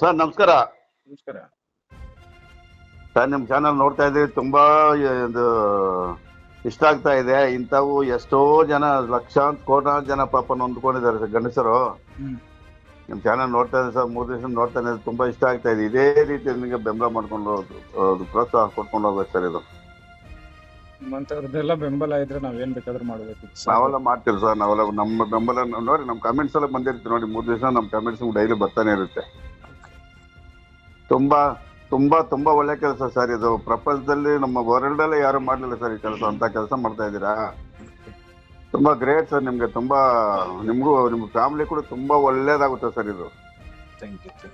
Sir ನಮಸ್ಕಾರ. ನಮಸ್ಕಾರ. Sir ನಿಮ್ಮ ಚಾನಲ್ ನೋಡ್ತಾ ಇದ್ದೀವಿ ತುಂಬಾ ಇದು ಇಷ್ಟ ಆಗ್ತಾ ಇದೆ. ಇಂಥವು ಎಷ್ಟೋ ಜನ ಲಕ್ಷಾಂತ ಕೋಟಾಂತರ ಜನ ಪಾಪ ನೊಂದ್ಕೊಂಡಿದ್ದಾರೆ ಸರ್ ಗಂಡಸರು. ನಿಮ್ ನಿಮ್ಮ ಚಾನಲ್ ನೋಡ್ತಾ ಇದ್ದೆ ಸರ್ ಮೂರು ದಿವಸ ನೋಡ್ತಾ ಇದ್ದೀವಿ ತುಂಬಾ ಇಷ್ಟ ಆಗ್ತಾ ಇದೆ. ಇದೇ ರೀತಿ ನಿಮಗೆ ಬೆಂಬಲ ಮಾಡ್ಕೊಂಡು ಹೋಗೋದು ಪ್ರೋತ್ಸಾಹ ಕೊಟ್ಕೊಂಡು ಹೋಗ್ಬೇಕು ಸರ್ ಇದು. ನಿಮ್ಮಂತವ್ರದ್ದೆಲ್ಲ ಬೆಂಬಲ ಇದ್ರೆ ನಾವೇನ್ ಬೇಕಾದ್ರೂ ಮಾಡ್ಬೇಕು ನಾವೆಲ್ಲ ಮಾಡ್ತೀವಿ ಸರ್ ನಾವೆಲ್ಲ ನಮ್ಮ ಬೆಂಬಲ ನೋಡಿ ನಮ್ಮ ಕಮೆಂಟ್ಸ್ ಎಲ್ಲ ಬಂದಿರುತ್ತೆ ನೋಡಿ ಮೂರು ದಿವಸ ನಮ್ಮ ಕಮೆಂಟ್ಸ್ ಡೈಲಿ ಬರ್ತಾನೆ ಇರುತ್ತೆ. ತುಂಬಾ ತುಂಬಾ ತುಂಬಾ ಒಳ್ಳೆ ಕೆಲಸ ಸರ್. ಇದು ಪ್ರಪಂಚದಲ್ಲಿ ನಮ್ಮ ವರ್ಲ್ಡ್ ಅಲ್ಲೇ ಯಾರು ಮಾಡಲಿಲ್ಲ ಸರ್ ಈ ಕೆಲಸ ಅಂತ ಕೆಲಸ ಮಾಡ್ತಾ ಇದ್ದೀರಾ? ತುಂಬಾ ಗ್ರೇಟ್ ಸರ್ ನಿಮ್ಗೆ ತುಂಬಾ ನಿಮ್ಗೂ ನಿಮ್ಮ ಫ್ಯಾಮಿಲಿ ಕೂಡ ತುಂಬಾ ಒಳ್ಳೇದಾಗುತ್ತೆ ಸರ್ ಇದು. ಥ್ಯಾಂಕ್ ಯು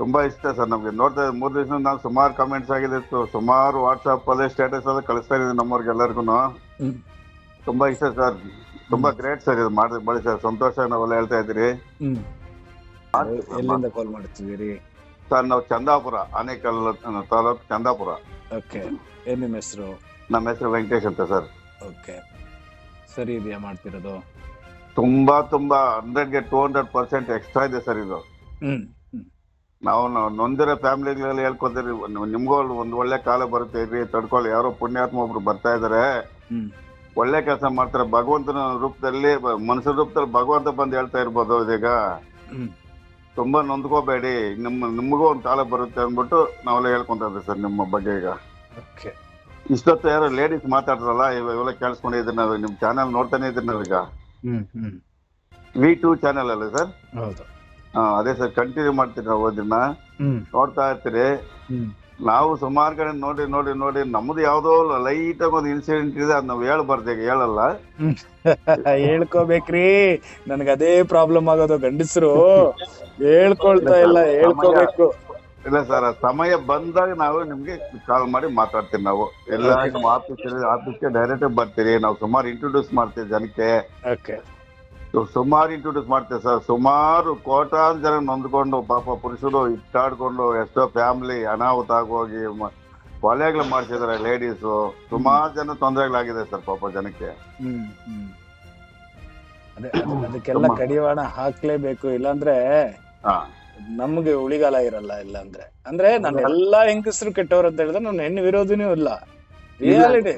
ತುಂಬಾ ಇಷ್ಟ ಸರ್ ನಮ್ಗೆ. ನೋಡ್ತಾ ಮೂರು ದಿವಸ ನಾವು ಸುಮಾರು ಕಮೆಂಟ್ಸ್ ಆಗಿದೆ ಸುಮಾರು ವಾಟ್ಸ್ಆಪ್ ಅಲ್ಲೇ ಸ್ಟೇಟಸ್ ಎಲ್ಲ ಕಳಿಸ್ತಾ ಇದ್ದೀನಿ ನಮ್ಮವ್ರಿಗೆ ಎಲ್ಲರಿಗೂ. ತುಂಬಾ ಇಷ್ಟ ಸರ್. ತುಂಬಾ ಗ್ರೇಟ್ ಸರ್ ಇದು ಮಾಡಿ ಬಳಿ ಸರ್. ಸಂತೋಷ ನಾವೆಲ್ಲ ಹೇಳ್ತಾ ಇದ್ದೀರಿ. ಕಾಲ್ ಮಾಡ್ತಿದ್ದೀರಿ? ಸರ್ ನಾವು ಚಂದಾಪುರ ಆನೇಕಲ್ ತಾಲೂಕು ಚಂದಾಪುರ. ಓಕೆ. ಏನ್ ನಿಮ್ಮ ಹೆಸರು? ನಮ್ಮ ಹೆಸರು ವೆಂಕಟೇಶ್ ಅಂತ ಸರ್. ಓಕೆ. ಸರಿ ಇದೆಯಾ ಮಾಡ್ತಿರೋದು? ತುಂಬಾ ತುಂಬಾ ಹಂಡ್ರೆಡ್ಗೆ ಟೂ ಹಂಡ್ರೆಡ್ ಪರ್ಸೆಂಟ್ ಎಕ್ಸ್ಟ್ರಾ ಇದೆ ಸರ್ ಇದು. ಹ್ಮ್ ನಾವು ನಾವು ನೊಂದಿರೋ ಫ್ಯಾಮಿಲಿಗಳಲ್ಲಿ ಹೇಳ್ಕೊತೀರಿ ನಿಮ್ಗೂ ಒಂದು ಒಳ್ಳೆ ಕಾಲ ಬರುತ್ತೆ ಇರ್ರಿ ತಡ್ಕೊಳ್ಳಿ. ಯಾರೋ ಪುಣ್ಯಾತ್ಮ ಒಬ್ರು ಬರ್ತಾ ಇದಾರೆ. ಹ್ಮ್. ಒಳ್ಳೆ ಕೆಲಸ ಮಾಡ್ತಾರೆ. ಭಗವಂತನ ರೂಪದಲ್ಲಿ ಮನುಷ್ಯ ಮನುಷ್ಯರ ರೂಪದಲ್ಲಿ ಭಗವಂತ ಬಂದು ಹೇಳ್ತಾ ಇರ್ಬೋದು ಇದೀಗ. ಹ್ಮ್. ತುಂಬಾ ನೊಂದ್ಕೋಬೇಡಿ. ನಿಮ್ಮ ನಿಮಗೂ ಒಂದು ಕಾಲ ಬರುತ್ತೆ ಅಂದ್ಬಿಟ್ಟು ನಾವೆಲ್ಲ ಹೇಳ್ಕೊಂತ ಸರ್ ನಿಮ್ಮ ಬಗ್ಗೆ ಈಗ. ಓಕೆ. ಇಷ್ಟೊತ್ತು ಯಾರೋ ಲೇಡೀಸ್ ಮಾತಾಡ್ರಲ್ಲ ಇವ- ಇವೆಲ್ಲ ಕೇಳಿಸ್ಕೊಂಡಿದ್ದೀನಿ ನಾವು ನಿಮ್ಮ ಚಾನಲ್ ನೋಡ್ತಾನೆ ಇದ್ದೀನಿ ನಾವೀಗ. Hmm hmm. V two channel ಅಲ್ಲ ಸರ್? ಹೌದು. ಹಾ ಅದೇ ಸರ್ ಕಂಟಿನ್ಯೂ ಮಾಡ್ತೀವಿ ನಾವು ಅದನ್ನ ಹ್ಮ್. ನೋಡ್ತಾ ಇರ್ತೀರಿ. ಹ್ಮ್. ನಾವು ಸುಮಾರು ಕಡೆ ನೋಡಿ ನೋಡಿ ನೋಡಿ ನಮ್ದು ಯಾವ್ದೋ ಲೈಟ್ ಒಂದು ಇನ್ಸಿಡೆಂಟ್ ಇದೆ ಅದ್ ನಾವ್ ಹೇಳ್ಬಾರ್ದು ಈಗ ಹೇಳಲ್ಲ. ಹೇಳ್ಕೋಬೇಕ್ರಿ. ನನ್ಗ ಅದೇ ಪ್ರಾಬ್ಲಮ್ ಆಗೋದು ಗಂಡಸರು. ಹೇಳ್ಕೊಳ್ತಾ ಇಲ್ಲ ಹೇಳ್ಕೋಬೇಕು. ಇಲ್ಲ ಸರ್ ಸಮಯ ಬಂದಾಗ ನಾವು ನಿಮ್ಗೆ ಕಾಲ್ ಮಾಡಿ ಮಾತಾಡ್ತೀವಿ ನಾವು. ಎಲ್ಲ ಆಫೀಸ್ ಆಫೀಸ್ಗೆ ಡೈರೆಕ್ಟ್ ಬರ್ತೀರಿ. ನಾವು ಸುಮಾರು ಇಂಟ್ರೊಡ್ಯೂಸ್ ಮಾಡ್ತೀವಿ ಜನಕ್ಕೆ. ಸುಮಾರು ಇಂಟ್ರೊಡ್ಯೂಸ್ ಮಾಡ್ತೇವೆ ಸರ್. ಸುಮಾರು ಕೋಟಾನು ಜನ ನೊಂದ್ಕೊಂಡು ಪಾಪ ಪುರುಷರು ಇಟ್ಟಾಡ್ಕೊಂಡು ಎಷ್ಟೋ ಫ್ಯಾಮಿಲಿ ಅನಾಹುತ ಆಗೋಗಿ ಕೊಲೆಗಳು ಮಾಡ್ತಿದ್ದಾರೆ ಲೇಡೀಸು ಸುಮಾರು ಜನ ತೊಂದರೆಗಳಾಗಿದೆ ಸರ್ ಪಾಪ ಜನಕ್ಕೆ. ಅದೇ ಅದಕ್ಕೆಲ್ಲ ಕಡಿವಾಣ ಹಾಕ್ಲೇಬೇಕು ಇಲ್ಲಾಂದ್ರೆ ಹಾ. ನಮ್ಗೆ ಉಳಿಗಾಲ ಇರಲ್ಲ ಇಲ್ಲ ಅಂದ್ರೆ ಅಂದ್ರೆ ನಾನು ಎಲ್ಲಾ ಹೆಂಗಸರು ಕೆಟ್ಟವ್ರು ಅಂತ ಹೇಳಿದ್ರೆ ನಾನು ಹೆಣ್ಣು ವಿರೋಧಿನೂ ಇಲ್ಲ. ರಿಯಾಲಿಟಿ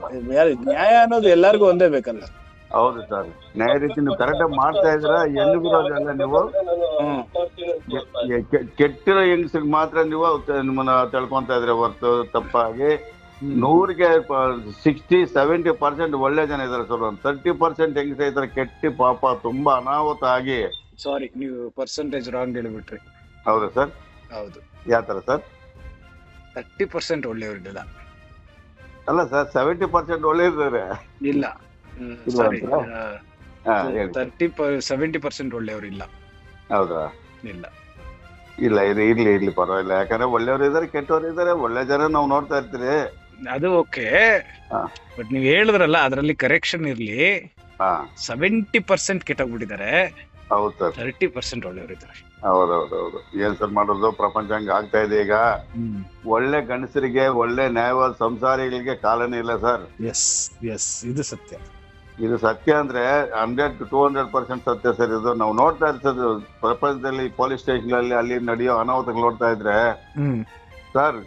ನ್ಯಾಯ ಅನ್ನೋದು ಎಲ್ಲರಿಗೂ ಒಂದೇ ಬೇಕಲ್ಲ. ಹೌದು ಸರ್. ನ್ಯಾಯ ರೀತಿ ನೀವು ಕರೆಕ್ಟಾಗಿ ಮಾಡ್ತಾ ಇದ್ರ ಎಲ್ಲಿ ಬಿಡೋದಲ್ಲ ನೀವು? ಕೆಟ್ಟಿರೋ ಹೆಂಗಸಿಗೆ ಮಾತ್ರ ನೀವು ನಿಮ್ಮನ್ನ ತಿಳ್ಕೊಂತ ಇದ್ರೆ ಹೊರತು ತಪ್ಪಾಗಿ? ನೂರಿಗೆ ಸಿಕ್ಸ್ಟಿ ಸೆವೆಂಟಿ ಪರ್ಸೆಂಟ್ ಒಳ್ಳೆ ಜನ ಇದಾರೆ ಸರ್. ಒಂದು ತರ್ಟಿ ಪರ್ಸೆಂಟ್ ಹೆಂಗಸ ಇದಾರೆ ಕೆಟ್ಟಿ ಪಾಪ ತುಂಬಾ ಅನಾಹುತ ಆಗಿ. ಸಾರಿ ನೀವು ಪರ್ಸೆಂಟೇಜ್ ರಾಂಗ್ ಹೇಳಿಬಿಟ್ರಿ. ಹೌದಾ ಸರ್? ಹೌದು. ಯಾವ ಥರ ಸರ್? Thirty percent ಒಳ್ಳೆಯವ್ರಿಗೆಲ್ಲ. ಅಲ್ಲ ಸರ್ ಸೆವೆಂಟಿ ಪರ್ಸೆಂಟ್ ಒಳ್ಳೆ ಇದ್ದಾರೆ. ಇಲ್ಲ. ಇಲ್ಲ ತರ್ಟಿ ಸೆವೆಂಟಿ ಪರ್ಸೆಂಟ್ ಒಳ್ಳೆಯವ್ರಿಲ್ಲ ಹೌದಾ? ಇಲ್ಲ. ಇಲ್ಲ ಇದು ಇರ್ಲಿ ಇರ್ಲಿ ಪರವಾಗಿಲ್ಲ. ಯಾಕಂದ್ರೆ ಒಳ್ಳೆಯವರು ಇದ್ದಾರೆ ಕೆಟ್ಟವರು ಇದ್ದಾರೆ ಒಳ್ಳೆ ಜನ ನಾವು ನೋಡ್ತಾ ಇರ್ತೀರಿ. ಅದು ಓಕೆ. ಬಟ್ ನೀವು ಹೇಳಿದ್ರಲ್ಲ ಅದರಲ್ಲಿ ಕರೆಕ್ಷನ್ ಇರಲಿ. ಸೆವೆಂಟಿ ಪರ್ಸೆಂಟ್ ಕೆಟ್ಟೋಗ್ಬಿಟ್ಟಿದ್ದಾರೆ. ಹೌದು ಸರ್. ತರ್ಟಿ ಪರ್ಸೆಂಟ್ ಹೌದು ಹೌದು ಏನ್ ಸರ್ ಮಾಡೋದು? ಪ್ರಪಂಚ ಹಂಗ ಆಗ್ತಾ ಇದೆ ಈಗ. ಒಳ್ಳೆ ಗಂಡಸರಿಗೆ ಒಳ್ಳೆ ನ್ಯಾಯವಾದ ಸಂಸಾರಿಗಳಿಗೆ ಕಾಲನೇ ಇಲ್ಲ ಸರ್. ಎಸ್ ಎಸ್ ಇದು ಸತ್ಯ. ಇದು ಸತ್ಯ ಅಂದ್ರೆ hundred to two hundred percent ಸತ್ಯ ಸರ್ ಇದು. ನಾವು ನೋಡ್ತಾ ಇರ್ತದೆ ಪ್ರಪಂಚದಲ್ಲಿ ಪೊಲೀಸ್ ಸ್ಟೇಷನ್ ಅಲ್ಲಿ ಅಲ್ಲಿ ನಡೆಯೋ ಅನಾಹುತಗಳು ನೋಡ್ತಾ ಇದ್ರೆ. ಸರ್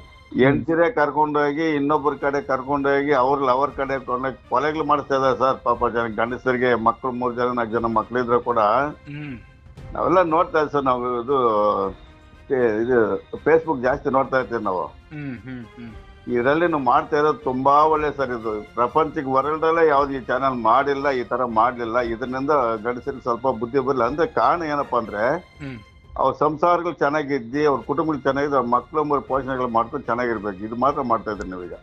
ಎಂಟಿರೆ ಕರ್ಕೊಂಡೋಗಿ ಇನ್ನೊಬ್ಬರ ಕಡೆ ಕರ್ಕೊಂಡೋಗಿ ಅವ್ರ ಅವ್ರ ಕಡೆ ಕೊಂಡೋಗಿ ಕೊಲೆಗಳು ಮಾಡಿಸ್ತಾ ಇದ್ದಾರೆ ಸರ್. ಪಾಪ ಜನ ಗಂಡಸರಿಗೆ ಮಕ್ಕಳು ಮೂರು ಜನ ನಾಲ್ಕು ಜನ ಮಕ್ಕಳಿದ್ರು ಕೂಡ ನಾವೆಲ್ಲ ನೋಡ್ತಾ ಇದ್ದೀವಿ ಸರ್ ನಾವು ಇದು ಇದು ಫೇಸ್ಬುಕ್ ಜಾಸ್ತಿ ನೋಡ್ತಾ ಇರ್ತೀವಿ ನಾವು. ಇದರಲ್ಲಿ ನಾವು ಮಾಡ್ತಾ ಇರೋದು ತುಂಬಾ ಒಳ್ಳೆ ಸರ್ ಇದು. ಪ್ರಪಂಚಕ್ಕೆ ವರ್ಲ್ಡ್ ಅಲ್ಲೇ ಯಾವ್ದು ಈ ಚಾನಲ್ ಮಾಡಿಲ್ಲ ಈ ತರ ಮಾಡ್ಲಿಲ್ಲ ಇದರಿಂದ ಗಂಡಸರಿಗೆ ಸ್ವಲ್ಪ ಬುದ್ಧಿ ಬರಲಿಲ್ಲ. ಅಂದ್ರೆ ಕಾರಣ ಏನಪ್ಪಾ ಅಂದ್ರೆ. ಅವ್ರ ಸಂಸಾರಗಳು ಚೆನ್ನಾಗಿದ್ದು ಅವ್ರ ಕುಟುಂಬಗಳು ಚೆನ್ನಾಗಿದ್ದು ಅವ್ರ ಮಕ್ಕಳು ಮೂರು ಪೋಷಣೆಗಳು ಮಾಡ್ಕೊಂಡು ಚೆನ್ನಾಗಿರ್ಬೇಕು. ಇದು ಮಾತ್ರ ಮಾಡ್ತಾ ಇದ್ರಿ ನೀವೀಗ.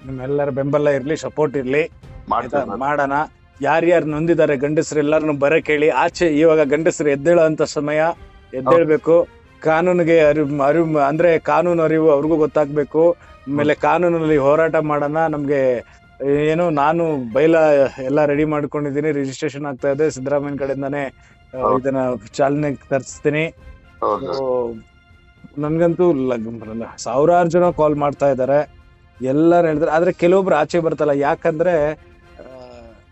ನಿಮ್ಮೆಲ್ಲರ ಬೆಂಬಲ ಇರ್ಲಿ ಸಪೋರ್ಟ್ ಇರ್ಲಿ. ಮಾಡೋಣ. ಯಾರ್ಯಾರು ನೊಂದಿದ್ದಾರೆ ಗಂಡಸರು ಎಲ್ಲರನ್ನು ಬರ ಕೇಳಿ. ಆಚೆ ಇವಾಗ ಗಂಡಸರು ಎದ್ದೇಳೋ ಅಂತ ಸಮಯ ಎದ್ದೇಳ್ಬೇಕು. ಕಾನೂನಿಗೆ ಅರಿವು ಅರಿವು ಅಂದ್ರೆ ಕಾನೂನು ಅರಿವು ಅವ್ರಿಗೂ ಗೊತ್ತಾಗ್ಬೇಕು. ಆಮೇಲೆ ಕಾನೂನಲ್ಲಿ ಹೋರಾಟ ಮಾಡೋಣ ನಮಗೆ ಏನು ನಾನು ಬೈಲ ಎಲ್ಲ ರೆಡಿ ಮಾಡ್ಕೊಂಡಿದ್ದೀನಿ ರಿಜಿಸ್ಟ್ರೇಷನ್ ಆಗ್ತಾ ಇದೆ ಸಿದ್ದರಾಮಯ್ಯ ಕಡೆಯಿಂದಾನೇ ಇದನ್ನ ಚಾಲನೆ ತರಿಸ್ತೀನಿ. ನನಗಂತೂ ಸಾವಿರಾರು ಜನ ಕಾಲ್ ಮಾಡ್ತಾ ಇದ್ದಾರೆ ಎಲ್ಲರೂ ಹೇಳಿದ್ರೆ ಆದ್ರೆ ಕೆಲವೊಬ್ರು ಆಚೆ ಬರ್ತಲ್ಲ ಯಾಕಂದ್ರೆ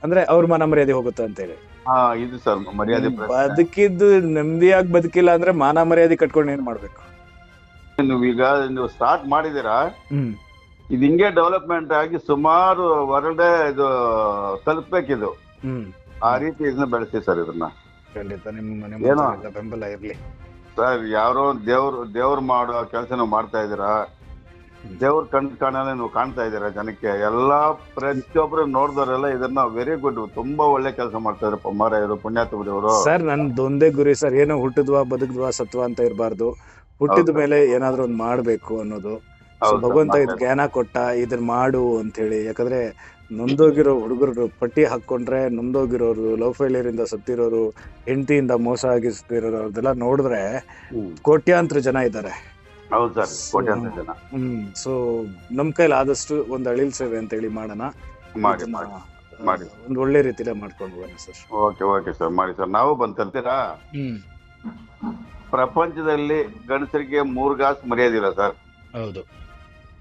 ಅಂದ್ರೆ ಅವ್ರ ಮನ ಮರ್ಯಾದೆ ಹೋಗುತ್ತೆ ಅಂತ ಹೇಳಿ ಹಾ ಇದು ಸರ್ ಮರ್ಯಾದೆ. ಬದುಕಿದ್ದು ನೆಮ್ಮದಿಯಾಗಿ ಬದುಕಿಲ್ಲ ಅಂದ್ರೆ ಮಾನ ಮರ್ಯಾದೆ ಕಟ್ಕೊಂಡು ಏನ್ ಮಾಡ್ಬೇಕು? ನೀವು ಈಗ ನೀವು ಸ್ಟಾರ್ಟ್ ಮಾಡಿದೀರಾ ಇದು ಹಿಂಗೆ ಡೆವಲಪ್ಮೆಂಟ್ ಆಗಿ ಸುಮಾರು ವರ್ಲ್ಡ್ ಇದು ತಲುಪಬೇಕಿದು. ಆ ರೀತಿ ಇದನ್ನ ಬೆಳೆಸಿ ಸರ್ ಇದನ್ನ. ಖಂಡಿತ ನಿಮ್ಮ? ಬೆಂಬಲ ಇರ್ಲಿ. ಸರ್ ಯಾರೋ ದೇವ್ರು ದೇವ್ರು ಮಾಡೋ ಕೆಲಸನ ಮಾಡ್ತಾ ಇದ್ದೀರಾ? ದೇವ್ರ ಕಣ್ ಕಾಣಲೆ ನೀವು ಕಾಣ್ತಾ ಇದ್ದೀರಾ ಜನಕ್ಕೆ? ಎಲ್ಲಾ ಪ್ರತಿಯೊಬ್ರು ನೋಡಿದವರೆಲ್ಲ ಇದನ್ನ ವೆರಿ ಗುಡ್ ತುಂಬಾ ಒಳ್ಳೆ ಕೆಲಸ ಮಾಡ್ತಾ ಇದ್ರು ಮಾರಾಯರು ಪುಣ್ಯಾತ್ಮರು ಸರ್ ನಂದೊಂದೇ ಗುರಿ ಸರ್ ಏನೋ ಹುಟ್ಟಿದ್ವಾ ಬದುಕಿದ್ವಾ ಸತ್ವ ಅಂತ ಇರಬಾರ್ದು. ಹುಟ್ಟಿದ ಮೇಲೆ ಏನಾದ್ರೂ ಒಂದ್ ಮಾಡ್ಬೇಕು ಅನ್ನೋದು. ಭಗವಂತ ಇದ್ ಜ್ಞಾನ ಕೊಟ್ಟ ಇದನ್ನ ಮಾಡು ಅಂತ ಹೇಳಿ ಯಾಕಂದ್ರೆ ನೊಂದೋಗಿರೋ ಹುಡುಗರು ಪಟ್ಟಿ ಹಾಕೊಂಡ್ರೆ ನೊಂದೋಗಿರೋರು ಲವ್ ಫೇಲಿಯರ್ ಇಂದ ಸತ್ತಿರೋರು ಹೆಂಡತಿಯಿಂದ ಮೋಸ ಆಗಿಸ್ತಿರೋರು ಅವ್ರದೆಲ್ಲ ನೋಡಿದ್ರೆ. ಕೋಟ್ಯಾಂತರ ಜನ ಇದ್ದಾರೆ. ಹೌದು ಸರ್ ಕೋಟ್ಯಾಂತರ ಜನ. ಹ್ಮ್ ಸೊ ನಮ್ ಕೈಲಿ ಆದಷ್ಟು ಒಂದು ಅಳಿಲ್ ಸೇವೆ ಅಂತ ಹೇಳಿ ಮಾಡೋಣ. ಮಾಡಿ ಇದನ್ನ, ಮಾಡಿ ಆ, ಮಾಡಿ. ಒಂದ್ ಒಳ್ಳೆ ರೀತಿಲೇ ಮಾಡ್ಕೊಂಡು ಹೋಗೋಣ ಸರ್. ಓಕೆ ಓಕೆ ಸರ್ ಮಾಡಿ ಸರ್. ನಾವು ಬಂದ್ ತರ್ತೀರಾ ಹ್ಮ್. ಪ್ರಪಂಚದಲ್ಲಿ ಗಂಡಸರಿಗೆ ಮೂರ್ ಗಾಸ್ ಮರ್ಯಾದಿಲ್ಲ ಸರ್. ಹೌದು.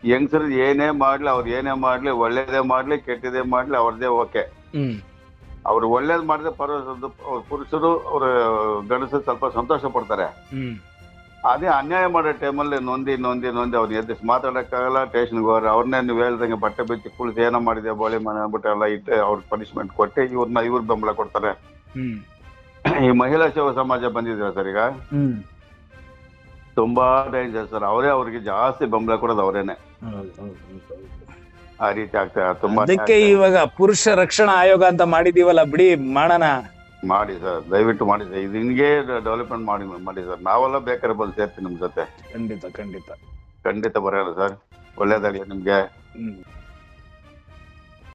ಹೆಂಗಸರು ಏನೇ ಮಾಡ್ಲಿ ಅವ್ರು ಏನೇ ಮಾಡ್ಲಿ ಒಳ್ಳೇದೇ ಮಾಡ್ಲಿ ಕೆಟ್ಟದೇ ಮಾಡ್ಲಿ ಅವ್ರದೇ ಓಕೆ. ಹ್ಮ್. ಅವ್ರು ಒಳ್ಳೇದ್ ಮಾಡಿದ್ರೆ ಪರವಾಗಿಲ್ಲ ಅವ್ರ ಪುರುಷರು ಅವ್ರ ಗಂಡಸರು ಸ್ವಲ್ಪ ಸಂತೋಷ ಪಡ್ತಾರೆ. ಹ್ಮ್. ಅದೇ ಅನ್ಯಾಯ ಮಾಡೋ ಟೈಮಲ್ಲಿ ನೊಂದಿ ನೊಂದಿ ನೊಂದಿ ಅವ್ರು ಎದ್ದಿಸಿ ಮಾತಾಡೋಕ್ಕಾಗಲ್ಲ ಸ್ಟೇಷನ್ಗೆ ಹೋಗ್ರೆ ಅವ್ರನ್ನೇ ನೀವು ಹೇಳ್ದಂಗೆ ಬಟ್ಟೆ ಬಿಚ್ಚಿ ಕುಳಿಸಿ ಏನೋ ಮಾಡಿದೆ ಬಾಳೆ ಮನೆ ಅಂದ್ಬಿಟ್ಟು ಎಲ್ಲ ಇಟ್ಟು ಅವ್ರ ಪನಿಷ್ಮೆಂಟ್ ಕೊಟ್ಟು ಇವ್ರನ್ನ ಇವ್ರ ಬೆಂಬಲ ಕೊಡ್ತಾರೆ. ಈ ಮಹಿಳಾ ಸೇವಾ ಸಮಾಜ ಬಂದಿದೆ ಸರ್ ಈಗ? ತುಂಬಾ ಡೇಂಜರ್ ಸರ್. ಅವರೇ ಅವ್ರಿಗೆ ಜಾಸ್ತಿ ಬೆಂಬಲ ಕೊಡೋದು ಅವರೇನೆ. ಆ ರೀತಿ ಆಗ್ತಾ ತುಂಬಾ ಅದಕ್ಕೆ ಇವಾಗ ಪುರುಷ ರಕ್ಷಣಾ ಆಯೋಗ ಅಂತ ಮಾಡಿದೀವಲ್ಲ ಬಿಡಿ ಮಾಡೋಣ. ಮಾಡಿ ಸರ್ ದಯವಿಟ್ಟು ಮಾಡಿ ಸರ್. ಇದು ಹಿಂಗೆ ಡೆವಲಪ್ಮೆಂಟ್ ಮಾಡಿ ಮಾಡಿ ಸರ್. ನಾವೆಲ್ಲ ಬೇಕಾದ್ರೆ ಬಂದು ಸೇರ್ತೀವಿ ನಿಮ್ಮ ಜೊತೆ. ಖಂಡಿತ ಖಂಡಿತ. ಖಂಡಿತ ಬರೋಲ್ಲ ಸರ್. ಒಳ್ಳೇದಾಗಲಿ ನಿಮಗೆ.